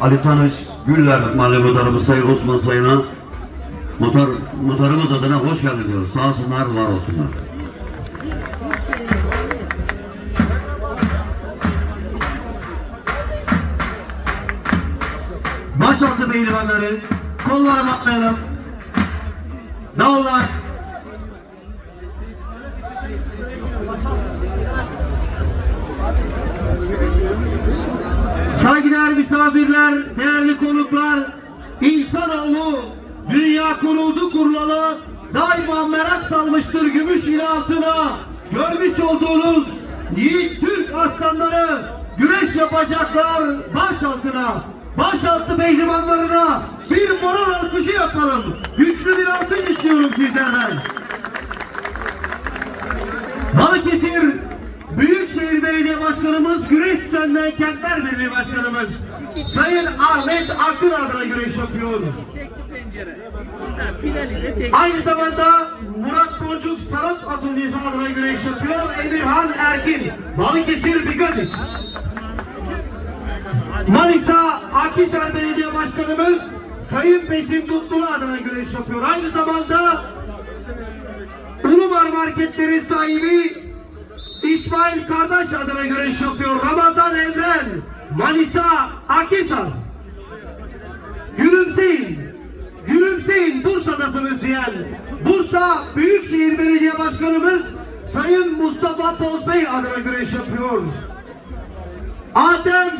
Ali Tanış, Güller Mahalle Muhtarımız Sayın Osman Sayın'a muhtar, muhtarımız adına hoş geldin diyoruz. Sağ olsunlar, var olsunlar. Başaltı pehlivanları, kolları atlayalım. Dağlar. Saygıdeğer misafirler, değerli konuklar, insanoğlu dünya kuruldu kurulalı daima merak salmıştır gümüş ile altına. Görmüş olduğunuz yiğit Türk aslanları güreş yapacaklar baş altına. Başaltı pehlivanlarına bir moral alkışı yapalım. Güçlü bir alkış istiyorum sizlerden. Balıkesir Başkanımız Güreş Düzenleyen Kentler Birliği Başkanımız Sayın Ahmet Akın adına güreş yapıyor. Aynı zamanda Murat Boncuk Sanat Atölyesi adına güreş yapıyor. Emirhan Erkin Balıkesir Bigadik. Manisa Akhisar Belediye Başkanımız Sayın Besim Tutkulu adına güreş yapıyor. Aynı zamanda Ulumar Marketleri sahibi İsmail Kardeş adına güreş yapıyor. Ramazan Evren Manisa Akhisar. Gülümseyin. Gülümseyin Bursa'dasınız diyen Bursa Büyükşehir Belediye Başkanımız Sayın Mustafa Bozbey adına güreş yapıyor. Adem